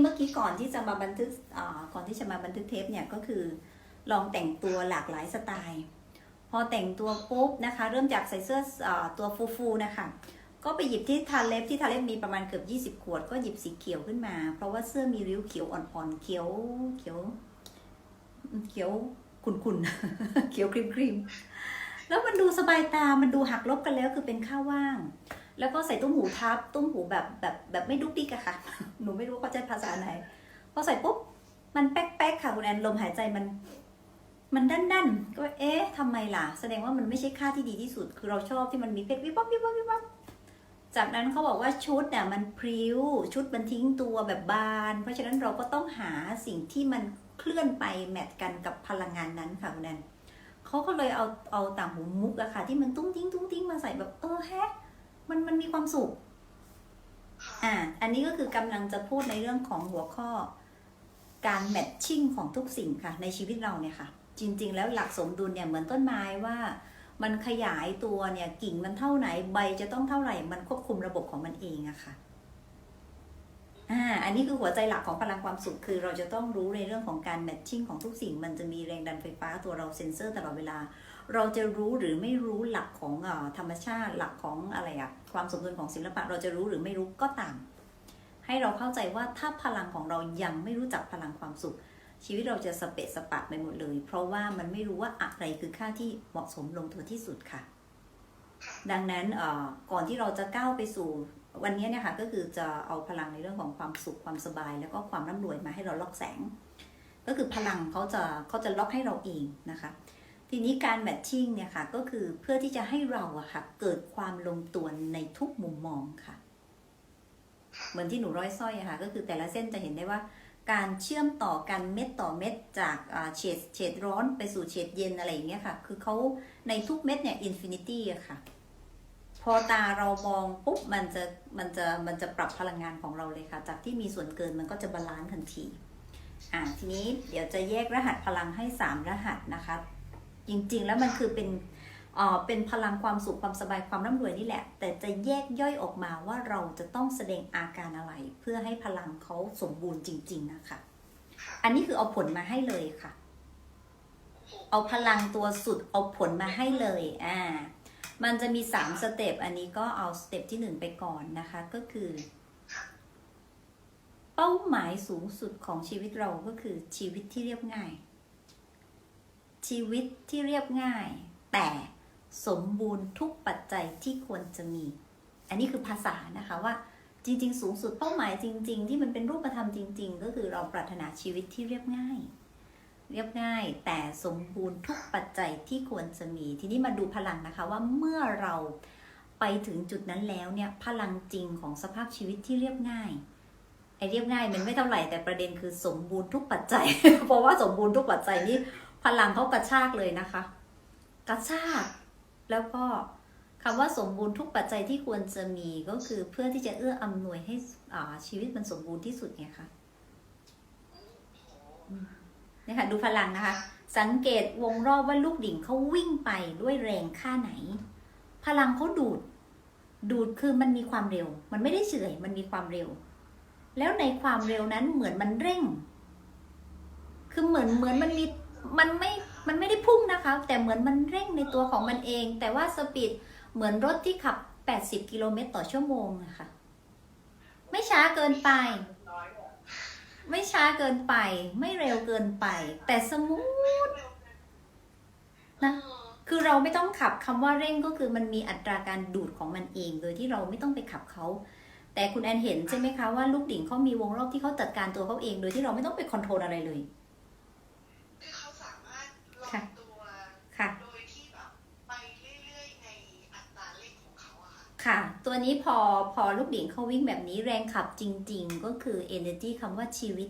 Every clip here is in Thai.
เมื่อกี้ก่อนที่จะมาบันทึกอ่าก่อนที่จะมาบันทึกเทปเนี่ยก็คือลองแต่งตัวหลากหลายสไตล์ พอแต่งตัวปุ๊บนะคะ เริ่มจากใส่เสื้ออตัวฟูๆนะคะก็ไปหยิบที่ทาเล็บที่ทาเล็บมีประมาณเกือบ 20 ขวด ก็หยิบสีเขียวขึ้นมา เพราะว่าเสื้อมีริ้วเขียวอ่อนๆเขียวเขียว เขียวขุ่นๆเขียวครีมๆแล้วมันดูสบายตา มันดูหักลบกันแล้วคือเป็นข้าวว่าง แล้วก็ใส่ตุ้มหูทับ ตุ้มหูแบบแบบแบบไม่ดุกดิกอะค่ะ หนูไม่รู้เขาจะภาษาไหน พอใส่ปุ๊บ มันแป๊กๆค่ะคุณแอน ลมหายใจมัน มันด้านก็เอ๊ะทำไมล่ะ แสดงว่ามันไม่ใช่ค่าที่ดีที่สุด คือเราชอบที่มันมีเพชรวิบวับวิบวับวิบวับจากนั้นเขาบอกว่าชุดเนี่ยมันพริ้ว ชุดมันทิ้งตัวแบบบาน เพราะฉะนั้นเราก็ต้องหาสิ่งที่มันเคลื่อนไปแมทกันกับพลังงานนั้นค่ะคุณแอนเขาก็เลยเอาเอาต่างหูมุกอะค่ะ ที่มันตุ้งติ้งตุ้งติ้งมาใส่แบบเออแฮะ มันมันมีความสุข อ่า อันนี้ก็คือกำลังจะพูดในเรื่องของหัวข้อ การแมทชิ่งของทุกสิ่งค่ะ ในชีวิตเราเนี่ยค่ะ จริง ๆ แล้วหลักสมดุลเนี่ยเหมือนต้นไม้ว่า มันขยายตัวเนี่ยกิ่งมันเท่าไหนใบจะต้องเท่าไหร่ มันควบคุมระบบของมันเองอะค่ะอ่า อันนี้คือหัวใจหลักของพลังความสุขคือ เราจะต้องรู้ในเรื่องของการแมทชิ่งของทุกสิ่ง มันจะมีแรงดันไฟฟ้าตัวเราเซ็นเซอร์ตลอดเวลา เราจะรู้หรือไม่รู้หลักของอธรรมชาติหลักของอะไรอะความสมดุลของศิลปะ เราจะรู้หรือไม่รู้ก็ตาม ให้เราเข้าใจว่าถ้าพลังของเรายังไม่รู้จักพลังความสุข ชีวิตเราจะสเปะสปะไปหมดเลย เพราะว่ามันไม่รู้ว่าอะไรคือค่าที่เหมาะสมลงตัวที่สุดค่ะ ดังนั้นเอ่อก่อนที่เราจะก้าวไปสู่วันนี้เนี่ยค่ะก็คือจะเอาพลังในเรื่องของความสุขความสบาย แล้วก็ความร่ำรวยมาให้เราล็อกแสง ก็คือพลังเขาจะเขาจะล็อกให้เราเองนะคะ ทีนี้การแมทชิ่งเนี่ยค่ะก็คือเพื่อที่จะให้เราอะค่ะเกิดความลงตัวในทุกมุมมองค่ะ เหมือนที่หนูร้อยสร้อยอะค่ะก็คือแต่ละเส้นจะเห็นได้ว่าการเชื่อมต่อกันเม็ดต่อเม็ดจากเฉดเฉดร้อนไปสู่เฉดเย็นอะไรอย่างเงี้ยค่ะ คือเขาในทุกเม็ดเนี่ยอินฟินิตี้อะค่ะ พอตาเรามองปุ๊บมันจะมันจะมันจะปรับพลังงานของเราเลยค่ะ จากที่มีส่วนเกินมันก็จะบาลานซ์ทันที อ่าทีนี้เดี๋ยวจะแยกรหัสพลังให้ 3 รหัสนะคะ จริง ๆ แล้วมันคือเป็นเอ่อเป็นพลังความสุขความสบายความร่ำรวยนี่แหละ แต่จะแยกย่อยออกมาว่าเราจะต้องแสดงอาการอะไร เพื่อให้พลังเขาสมบูรณ์จริง ๆ นะคะ อันนี้คือเอาผลมาให้เลยค่ะ เอาพลังตัวสุดเอาผลมาให้เลยอ่ามันจะมี3สเต็ปอันนี้ก็เอาสเต็ปที่1ไปก่อนนะคะก็คือ เป้าหมายสูงสุดของชีวิตเราก็คือชีวิตที่เรียบง่าย ชีวิตที่เรียบง่าย แต่สมบูรณ์ทุกปัจจัยที่ควรจะมี อันนี้คือภาษานะคะว่าจริง ๆ สูงสุดเป้าหมายจริง ๆ ที่มันเป็นรูปธรรมจริง ๆ ก็คือเราปรารถนาชีวิตที่เรียบง่าย เรียบง่าย แต่สมบูรณ์ทุกปัจจัยที่ควรจะมี ทีนี้มาดูพลังนะคะว่าเมื่อเราไปถึงจุดนั้นแล้วเนี่ยพลังจริงของสภาพชีวิตที่เรียบง่ายไอ้เรียบง่ายมันไม่เท่าไหร่แต่ประเด็นคือสมบูรณ์ทุกปัจจัย เพราะว่าสมบูรณ์ทุกปัจจัยนี่ พลังเขากระชากเลยนะคะ กระชาก แล้วก็คำว่าสมบูรณ์ทุกปัจจัยที่ควรจะมีก็คือเพื่อที่จะเอื้ออำนวยให้อ่าชีวิตมันสมบูรณ์ที่สุดไงคะเนี่ยค่ะดูพลังนะคะ สังเกตวงรอบว่าลูกดิ่งเขาวิ่งไปด้วยแรงค่าไหน พลังเขาดูด ดูดคือมันมีความเร็ว มันไม่ได้เฉยมันมีความเร็ว แล้วในความเร็วนั้นเหมือนมันเร่ง คือเหมือนเหมือนมันมี มันไม่มันไม่ได้พุ่งนะคะ แต่เหมือนมันเร่งในตัวของมันเอง แต่ว่าสปีดเหมือนรถที่ขับ 80 กิโลเมตรต่อชั่วโมงอะค่ะไม่ช้าเกินไป ไม่ช้าเกินไป ไม่เร็วเกินไป แต่สมูทนะคือเราไม่ต้องขับคำว่าเร่งก็คือมันมีอัตราการดูดของมันเอง โดยที่เราไม่ต้องไปขับเขา แต่คุณแอนเห็นใช่ไหมคะว่าลูกดิ่งเขามีวงรอบที่เขาจัดการตัวเขาเอง โดยที่เราไม่ต้องไปคอนโทรลอะไรเลย คือเขาสามารถล็อ ค่ะ กตัว ค่ะ โดยที่แบบไปเรื่อยๆในอัตราเร่งของเขาอะ ค่ะ ตัวนี้พอพอลูกดิ่งเขาวิ่งแบบนี้แรงขับจริง ๆ ก็คือ energy คำว่าชีวิต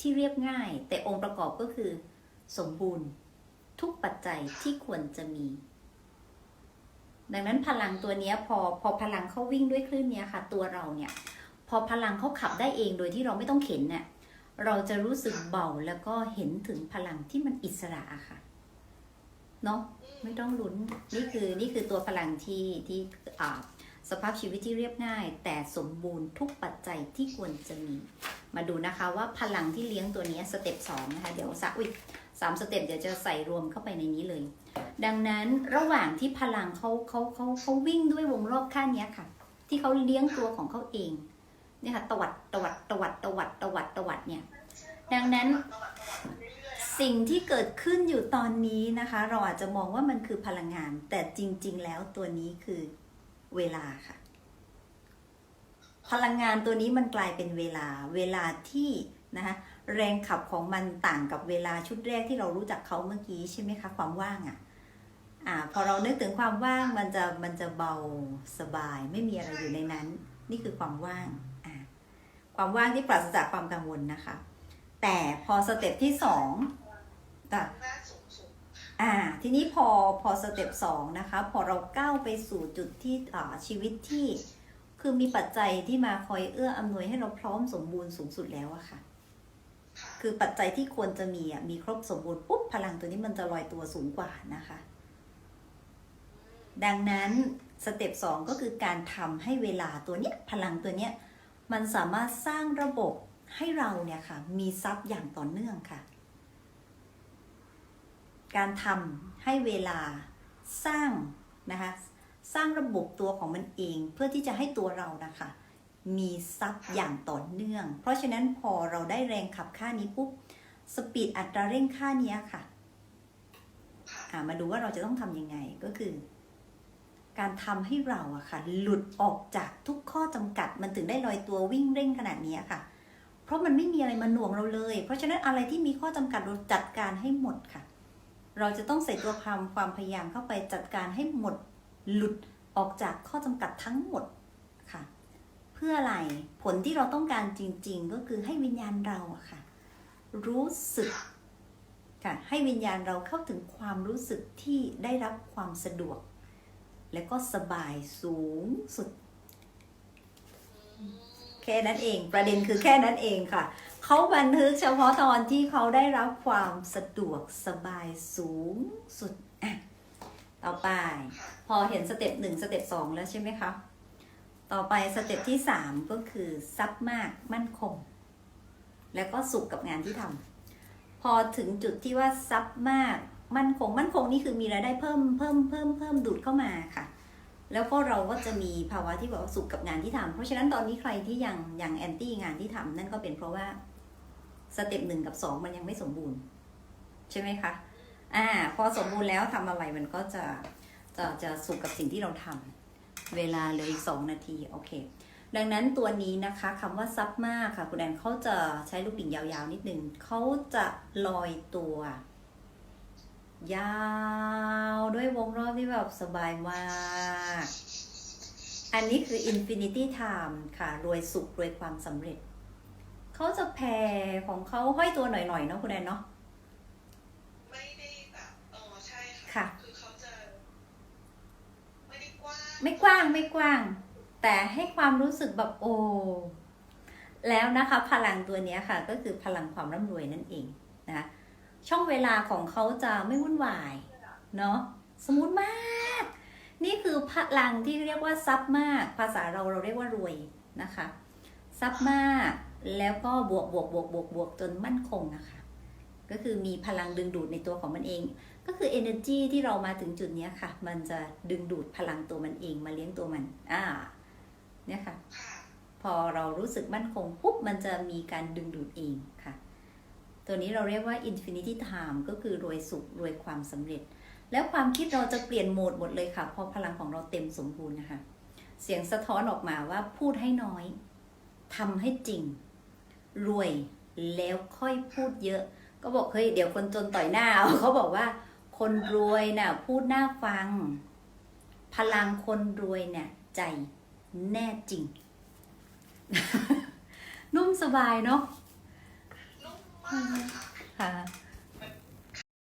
ที่เรียบง่าย แต่องค์ประกอบก็คือ สมบูรณ์ ทุกปัจจัยที่ควรจะมี ดังนั้นพลังตัวนี้พอพอพลังเขาวิ่งด้วยคลื่นเนี้ยค่ะ ตัวเราเนี่ย พอพลังเขาขับได้เองโดยที่เราไม่ต้องเข็นเนี่ยเราจะรู้สึกเบาแล้วก็เห็นถึงพลังที่มันอิสระค่ะ เนาะไม่ต้องลุ้นนี่คือนี่คือตัวพลังที่ที่อ่าสภาพชีวิตที่เรียบง่าย แต่สมบูรณ์ทุกปัจจัยที่ควรจะมี มาดูนะคะว่าพลังที่เลี้ยงตัวนี้สเต็ปสองนะคะเดี๋ยวสักอุ้ยสามสเต็ปเดี๋ยวจะใส่รวมเข้าไปในนี้เลย ดังนั้นระหว่างที่พลังเขาเขาเขาเขาวิ่งด้วยวงรอบข้างนี้ค่ะ ที่เขาเลี้ยงตัวของเขาเองเนี่ยค่ะตวัดตวัดตวัดตวัดตวัดตวัดเนี่ยดังนั้น สิ่งที่เกิดขึ้นอยู่ตอนนี้นะคะ เราอาจจะมองว่ามันคือพลังงาน แต่จริง ๆ แล้วตัวนี้คือเวลาค่ะ พลังงานตัวนี้มันกลายเป็นเวลา เวลาที่นะคะแรงขับของมันต่างกับเวลาชุดแรกที่เรารู้จักเขาเมื่อกี้ใช่ไหมคะความว่างอะ่ะอ่าพอเรานึกถึงความว่างมันจะมันจะเบาสบาย ไม่มีอะไรอยู่ในนั้น นี่คือความว่างอ่าความว่างที่ปราศจากความกังวลนะคะ แต่พอสเต็ปที่สอง อะหน้าสูงสูงอ่าทีนี้พอพอสเต็ปสองนะคะพอเราก้าวไปสู่จุดที่อ่าชีวิตที่คือมีปัจจัยที่มาคอยเอื้ออำนวยให้เราพร้อมสมบูรณ์สูงสุดแล้วอะค่ะ คือปัจจัยที่ควรจะมีอะมีครบสมบูรณ์ปุ๊บพลังตัวนี้มันจะลอยตัวสูงกว่านะคะ ดังนั้นสเต็ปสองก็คือการทำให้เวลาตัวเนี้ยพลังตัวเนี้ยมันสามารถสร้างระบบให้เราเนี่ยค่ะ มีทรัพย์อย่างต่อเนื่องค่ะ การทำให้เวลาสร้างนะคะสร้างระบบตัวของมันเองเพื่อที่จะให้ตัวเรานะคะมีทรัพย์อย่างต่อเนื่อง เพราะฉะนั้นพอเราได้แรงขับค่านี้ปุ๊บสปีดอัตราเร่งค่านี้ค่ะะมาดูว่าเราจะต้องทำยังไงก็คือ การทำให้เราอะค่ะ หลุดออกจากทุกข้อจำกัดมันถึงได้ลอยตัววิ่งเร่งขนาดนี้ค่ะ เพราะมันไม่มีอะไรมาหน่วงเราเลย เพราะฉะนั้นอะไรที่มีข้อจำกัดเราจัดการให้หมดค่ะ เราจะต้องใส่ตัวความความพยายามเข้าไปจัดการให้หมดหลุดออกจากข้อจำกัดทั้งหมดค่ะ เพื่ออะไรผลที่เราต้องการจริง ๆ ก็คือให้วิญญาณเราอะค่ะ รู้สึกค่ะให้วิญญาณเราเข้าถึงความรู้สึกที่ได้รับความสะดวก และก็สบายสูงสุด แค่นั้นเอง ประเด็นคือแค่นั้นเองค่ะ เขาบันทึกเฉพาะตอนที่เขาได้รับความสะดวกสบายสูงสุดอะต่อไป พอเห็นสเต็ปหนึ่งสเต็ปสองแล้วใช่ไหมคะ ต่อไปสเต็ปที่สามก็คือซับมากมั่นคง แล้วก็สุขกับงานที่ทำพอถึงจุดที่ว่าซับมากมั่นคงมั่นคงนี่คือมีรายได้เพิ่มเพิ่มเพิ่มเพิ่มดูดเข้ามาค่ะ แล้วก็เราก็จะมีภาวะที่แบบว่าสุขกับงานที่ทำเพราะฉะนั้นตอนนี้ใครที่ยังยังแอนตี้งานที่ทำนั่นก็เป็นเพราะว่า สเต็ปหนึ่งกับสองมันยังไม่สมบูรณ์ ใช่ไหมคะอ่าพอสมบูรณ์แล้วทำอะไรมันก็จะจะจะสุขกับสิ่งที่เราทำเวลาเหลืออีกสองนาทีโอเค ดังนั้นตัวนี้นะคะคำว่าซับมากค่ะคุณแอนเขาจะใช้ลูกดิ่งยาวๆนิดนึงเขาจะลอยตัวยาวด้วยวงรอบที่แบบสบายมาก อันนี้คือ infinity time ค่ะ รวยสุข รวยความสำเร็จ เขาจะแผ่ของเขาห้อยตัวหน่อยๆเนาะคุณแอนเนาะไม่ได้แบบเออใช่ค่ะคือเขาจะไม่ได้กว้างไม่กว้างไม่กว้าง แต่ให้ความรู้สึกแบบโอ้แล้วนะคะพลังตัวเนี้ยค่ะ ก็คือพลังความร่ำรวยนั่นเองนะคะช่องเวลาของเขาจะไม่วุ่นวายเนาะสมูทมาก นี่คือพลังที่เรียกว่าซับมาก ภาษาเราเราเรียกว่ารวยนะคะซับมาก แล้วก็บวกบวกบวกบวกบวกจนมั่นคงนะคะ ก็คือมีพลังดึงดูดในตัวของมันเอง ก็คือ energy ที่เรามาถึงจุดนี้ค่ะ มันจะดึงดูดพลังตัวมันเองมาเลี้ยงตัวมัน อ่า เนี่ยค่ะค่ะ พอเรารู้สึกมั่นคงปุ๊บ มันจะมีการดึงดูดเองค่ะ ตัวนี้เราเรียกว่า infinity time ก็คือรวยสุขรวยความสำเร็จ แล้วความคิดเราจะเปลี่ยนโหมดหมดเลยค่ะ พอพลังของเราเต็มสมบูรณ์นะคะ เสียงสะท้อนออกมาว่าพูดให้น้อยทำให้จริง รวยแล้วค่อยพูดเยอะ ก็บอกเฮ้ยเดี๋ยวคนจนต่อยหน้าเขาบอกว่า คนรวยน่ะพูดหน้าฟัง พลังคนรวยเนี่ยใจแน่จริง นุ่มสบายเนาะนุ่มมากค่ะค่ะ